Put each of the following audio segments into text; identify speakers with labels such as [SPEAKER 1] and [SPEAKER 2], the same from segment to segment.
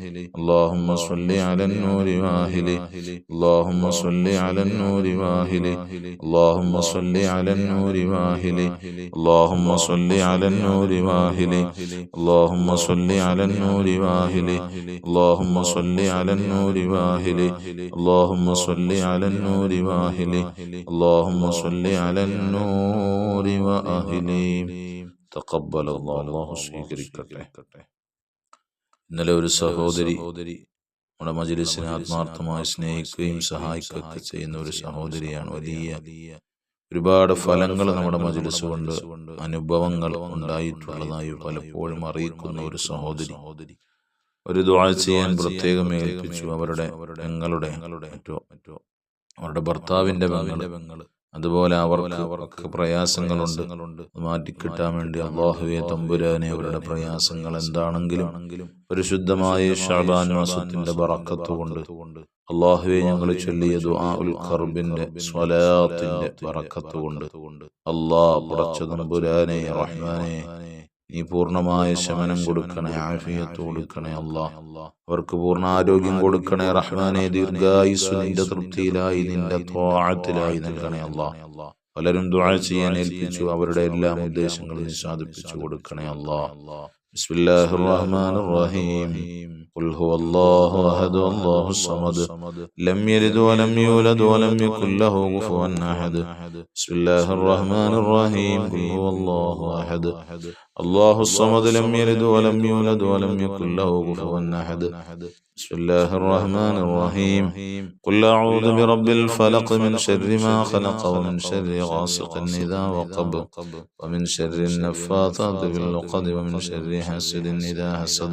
[SPEAKER 1] وأهله اللهم صل على النور وأهله اللهم صل على النور وأهله اللهم صل على النور وأهله اللهم صل على النور وأهله اللهم صل على النور وأهله اللهم صل على النور وأهله اللهم صل على النور وأهله اللهم صل على النور وأهله تقبل الله الله സ്വീകരിക്കട്ടെ ഇന്നലെ ഒരു സഹോദരി നമ്മുടെ മജലിസിനെ ആത്മാർത്ഥമായി സ്നേഹിക്കുകയും സഹായിക്കുകയൊക്കെ ചെയ്യുന്ന ഒരു സഹോദരിയാണ് വലിയ ഒരുപാട് ഫലങ്ങൾ നമ്മുടെ മജലിസ് കൊണ്ട് അനുഭവങ്ങൾ ഉണ്ടായിട്ടുള്ളതായി പലപ്പോഴും അറിയിക്കുന്ന ഒരു സഹോദരി. ഒരു ദ്വാഴ ചെയ്യാൻ പ്രത്യേകം ഏൽപ്പിച്ചു അവരുടെ ഞങ്ങളുടെ മറ്റോ മറ്റോ അവരുടെ ഭർത്താവിന്റെ പെങ്ങൾ അതുപോലെ അവർക്ക് അവർക്ക് പ്രയാസങ്ങളുണ്ട്. മാറ്റിക്കിട്ടാൻ വേണ്ടി അള്ളാഹുവെ തമ്പുരാനെ അവരുടെ പ്രയാസങ്ങൾ എന്താണെങ്കിലും പരിശുദ്ധമായ ഷാബാൻ മാസത്തിന്റെ ബറക്കത്ത് കൊണ്ട് അള്ളാഹുവെ ഞങ്ങൾ ചൊല്ലിയ ആ ഉൽ ഖർബിന്റെ സ്വലാത്തിന്റെ ബറക്കത്ത് കൊണ്ട് അള്ളാഹ് പടച്ച തമ്പുരാനെ റഹ്മാനെ നീ പൂർണ്ണമായ ശമനം കൊടുക്കണേ ആഫിയത്ത് കൊടുക്കണേ അല്ലാ അവർക്ക് പൂർണ്ണ ആരോഗ്യം കൊടുക്കണേ റഹ്മാനെ ദീർഘായുസ് നിന്റെ തൃപ്തിയിലായി നിന്റെ ത്വാഴത്തിലായി നൽകണേ അല്ലാ പലരും ദുആ ചെയ്യാൻ ഏൽപ്പിച്ചു അവരുടെ എല്ലാ ഉദ്ദേശങ്ങളും നീ സാധിപ്പിച്ചു കൊടുക്കണേ അല്ലാ بسم الله الرحمن الرحيم قل هو الله أحد الله الصمد لم يلد ولم يولد ولم يكن له كفوا أحد بسم الله الرحمن الرحيم قل هو الله أحد الله الصمد لم يلد ولم يولد ولم يكن له كفوا أحد بسم الله الرحمن الرحيم قل أعوذ برب الفلق من شر ما خلق ومن شر غاسق إذا وقب ومن شر النفاثات في العقد ومن شر حاسد إذا حسد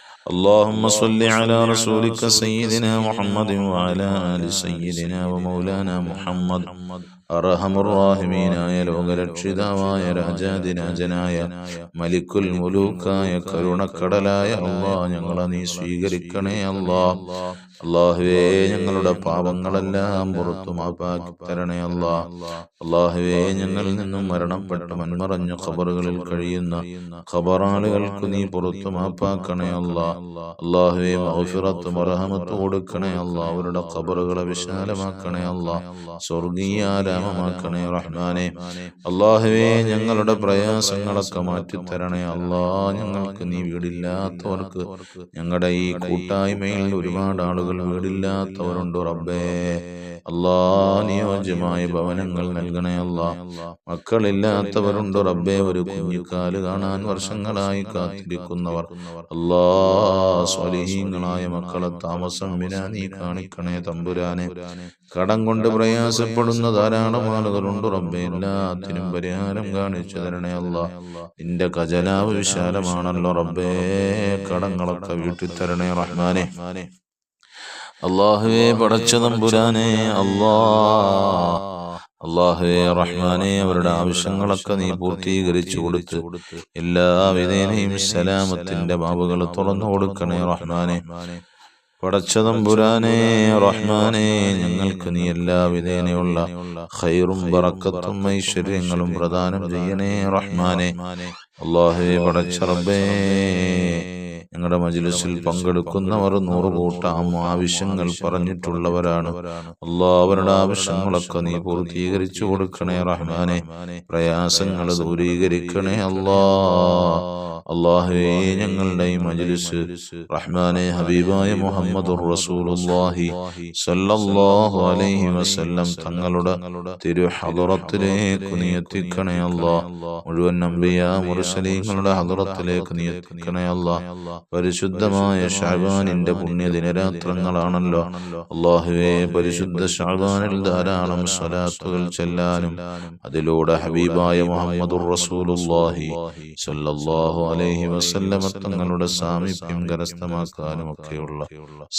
[SPEAKER 1] اللهم صل على رسولك سيدنا محمد وعلى آل سيدنا ومولانا محمد അറഹമുറാഹിമീനായ ലോകരക്ഷിതാവായ രാജാതിരാജനായ മലിക്കുൽ മുലൂക്കായ കരുണക്കടലായ അള്ളാ ഞങ്ങളെ നീ സ്വീകരിക്കണേ അള്ളാ. അള്ളാഹുവേ ഞങ്ങളുടെ പാപങ്ങളെല്ലാം പുറത്തു മാപ്പാക്കി തരണേ അള്ളാ. അള്ളാഹുവേ ഞങ്ങളിൽ നിന്നും മരണപ്പെട്ട മൺമറഞ്ഞ ഖബറുകളിൽ കഴിയുന്ന ഖബറാളുകൾക്ക് നീ പുറത്തു മാപ്പാക്കണേ അള്ളാ. അള്ളാഹുവേ മഹുഫിറത്തും അറഹമത്തും കൊടുക്കണേ അള്ളാ. അവരുടെ ഖബറുകളെ വിശാലമാക്കണേ അള്ളാ. സ്വർഗീയാരാ ആരാമമാക്കണേ റഹ്മാനെ. അള്ളാഹുവേ ഞങ്ങളുടെ പ്രയാസങ്ങളൊക്കെ മാറ്റിത്തരണേ. അള്ളാ ഞങ്ങൾക്ക് നീ വീടില്ലാത്തവർക്ക് ഞങ്ങളുടെ ഈ കൂട്ടായ്മയിൽ ഒരുപാട് ആളുകൾ വീടില്ലാത്തവരുണ്ട് റബ്ബേ. അല്ലാ നിയോജ്യമായ ഭവനങ്ങൾ നൽകണേ അല്ലാ മക്കളില്ലാത്തവരുണ്ട് റബ്ബേ ഒരു കുഞ്ഞിക്കാൽ കാണാൻ വർഷങ്ങളായി കാത്തിരിക്കുന്നവർ. അല്ലാ സ്വലീഹീങ്ങളായ മക്കളെ താമസം വിനാ നീ കാണിക്കണേ തമ്പുരാനെ. കടം കൊണ്ട് പ്രയാസപ്പെടുന്ന ധാരാളം ആളുകളുണ്ട് റബ്ബെ. എല്ലാത്തിനും പരിഹാരം കാണിച്ചു തരണേ അല്ല. നിന്റെ ഖജനാവ് വിശാലമാണല്ലോ റബ്ബേ. കടങ്ങളൊക്കെ വീട്ടിൽ തരണേ റഹ്മാനെ. അള്ളാഹുവേ പടച്ച നമ്പുരാനെ അള്ളാ അള്ളാഹുവേ റഹ്മാനെ അവരുടെ ആവശ്യങ്ങളൊക്കെ നീ പൂർത്തീകരിച്ചു കൊടുത്ത് എല്ലാവിധേനയും സലാമത്തിന്റെ ബാബുകൾ തുറന്നു കൊടുക്കണേ റഹ്മാനെ. പടച്ചതമ്പുരാനെ റഹ്മാനെ ഞങ്ങൾക്ക് നീ എല്ലാവിധേനയുള്ള ഖൈറും ബറക്കത്തും ഐശ്വര്യങ്ങളും പ്രദാനം ചെയ്യണേ റഹ്മാനെ. അള്ളാഹുവേ പടച്ചറബേ ഞങ്ങളുടെ മജിലിസിൽ പങ്കെടുക്കുന്നവർ നൂറ് കൂട്ടാം ആവശ്യങ്ങൾ പറഞ്ഞിട്ടുള്ളവരാണ്. അള്ളാഹ് ആവശ്യങ്ങളൊക്കെ നീ പൂർത്തീകരിച്ചു കൊടുക്കണേ റഹ്മാനെ. പ്രയാസങ്ങൾ ദൂരീകരിക്കണേ അല്ലാ അള്ളാഹുവേ ഞങ്ങളുടെ ഈ മജ്ലിസ് റഹ്മാനെ ഹബീബായ മുഹമ്മദ് റസൂലുള്ളാഹി സല്ലല്ലാഹു അലൈഹി വസല്ലം തങ്ങളുടെ തിരു ഹദറത്തിലേക്ക് നീ എത്തിക്കണേ അല്ലാ മുഴുവൻ നമ്പിയ മുർസലീങ്ങളുടെ ഹദറത്തിലേക്ക് നീ എത്തിക്കണേ അല്ലാ പരിശുദ്ധമായ ഷാബാനിന്റെ പുണ്യ ദിനരാത്രങ്ങളാണല്ലോ. അള്ളാഹുവെ പരിശുദ്ധ ഷാബാനിൽ ധാരാളം സ്വലാത്തുകൾ ചെല്ലാനും അതിലൂടെ ഹബീബായ മുഹമ്മദ് റസൂലുള്ളാഹി സല്ലല്ലാഹു അലൈഹി വസല്ലമ തങ്ങളുടെ സാമീപ്യം കരസ്ഥമാക്കാനും ഒക്കെയുള്ള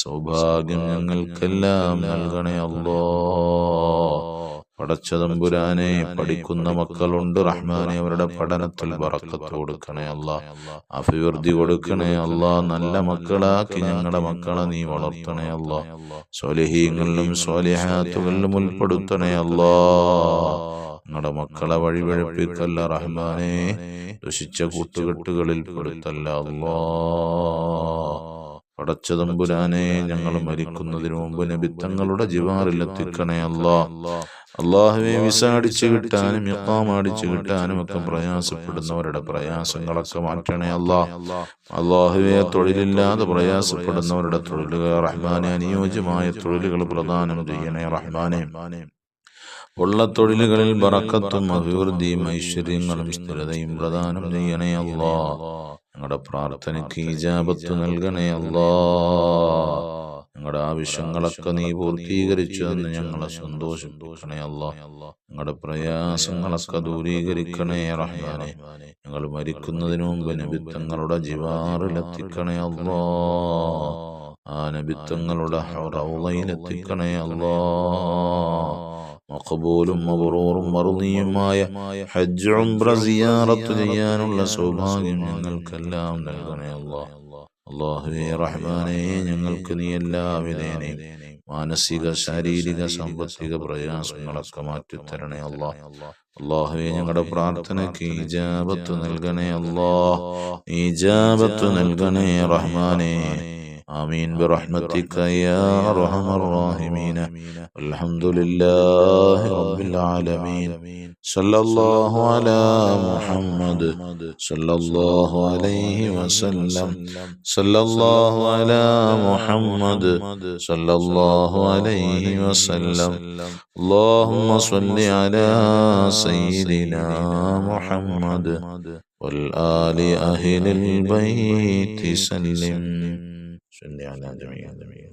[SPEAKER 1] സൗഭാഗ്യം ഞങ്ങൾക്കെല്ലാം നൽകണേ അല്ലോ പടച്ചതമ്പുരാനെ പഠിക്കുന്ന മക്കളുണ്ട്. റഹ്മാനെ അവരുടെ പഠനത്തിൽ വറക്കത്ത് കൊടുക്കണേ അല്ല. അഭിവൃദ്ധി കൊടുക്കണേ അല്ല. നല്ല മക്കളാക്കി ഞങ്ങളുടെ മക്കളെ നീ വളർത്തണേ അല്ല. സ്വലഹീങ്ങളിലും സ്വലിഹാത്തുകളിലും ഉൾപ്പെടുത്തണേ അല്ല. ഞങ്ങളുടെ മക്കളെ വഴിപഴപ്പിക്കല്ല റഹ്മാനെ. ദുഷിച്ച കൂട്ടുകെട്ടുകളിൽ പെടുത്തല്ല അല്ലാ. പടച്ചതമ്പുരാനെ ഞങ്ങൾ മരിക്കുന്നതിന് മുമ്പ് നബിത്തങ്ങളുടെ ജിവാറിലെത്തിക്കണേ അല്ലാ. അള്ളാഹുവെ വിസ അടിച്ചു കിട്ടാനും ഇക്കാം അടിച്ചു കിട്ടാനും ഒക്കെ പ്രയാസപ്പെടുന്നവരുടെ പ്രയാസങ്ങളൊക്കെ മാറ്റണേ അല്ലാ അള്ളാഹുവെ തൊഴിലില്ലാതെ പ്രയാസപ്പെടുന്നവരുടെ തൊഴിലുകൾ റഹ്മാനെ അനുയോജ്യമായ തൊഴിലുകൾ പ്രദാനം ചെയ്യണേ റഹ്മാനെ. ഉള്ള തൊഴിലുകളിൽ ബറക്കത്തും അഭിവൃദ്ധിയും ഐശ്വര്യങ്ങളും സ്ഥിരതയും പ്രദാനം ചെയ്യണേ അല്ലാ ഞങ്ങളുടെ പ്രാർത്ഥനയ്ക്ക് ഈജാപത്ത് നൽകണേ അല്ലാ ആവശ്യങ്ങളൊക്കെ നീ പൂർത്തീകരിച്ചു എന്ന് ഞങ്ങളെ സന്തോഷിപ്പിക്കണേ അല്ല. ഞങ്ങളുടെ പ്രയാസങ്ങളൊക്കെ ദൂരീകരിക്കണേ റഹ്മാനെ. ഞങ്ങൾ മരിക്കുന്നതിന് മുമ്പ് നബിത്തങ്ങളുടെ ജിവാറിലെത്തിക്കണേ അല്ലോ. ആ നബിത്തങ്ങളുടെ റൗളയിലെത്തിക്കണേ അല്ലോ. മഖബൂലും മബറൂറും ഹജ്ജ് ചെയ്യാനുള്ള സൗഭാഗ്യം ഞങ്ങൾക്കെല്ലാം നൽകണേ അല്ലാ. അള്ളാഹുവേ റഹ്മാനെ ഞങ്ങൾക്ക് നീ എല്ലാവിധേനയും മാനസിക ശാരീരിക സാമ്പത്തിക പ്രയാസങ്ങളൊക്കെ മാറ്റിത്തരണേ അള്ളാഹ് അള്ളാഹുവെ ഞങ്ങളുടെ പ്രാർത്ഥനയ്ക്ക് ഈജാബത്ത് നൽകണേ അള്ളാഹ് ഈജാബത്ത് നൽകണേ റഹ്മാനെ. آمين برحمتك يا أرحم الراحمين الحمد لله رب العالمين صلى الله على محمد صلى الله عليه وسلم صلى الله على محمد صلى الله عليه وسلم اللهم صل على سيدنا محمد والآل أهل البيت سلم Şimdi annem demeyin demeyin.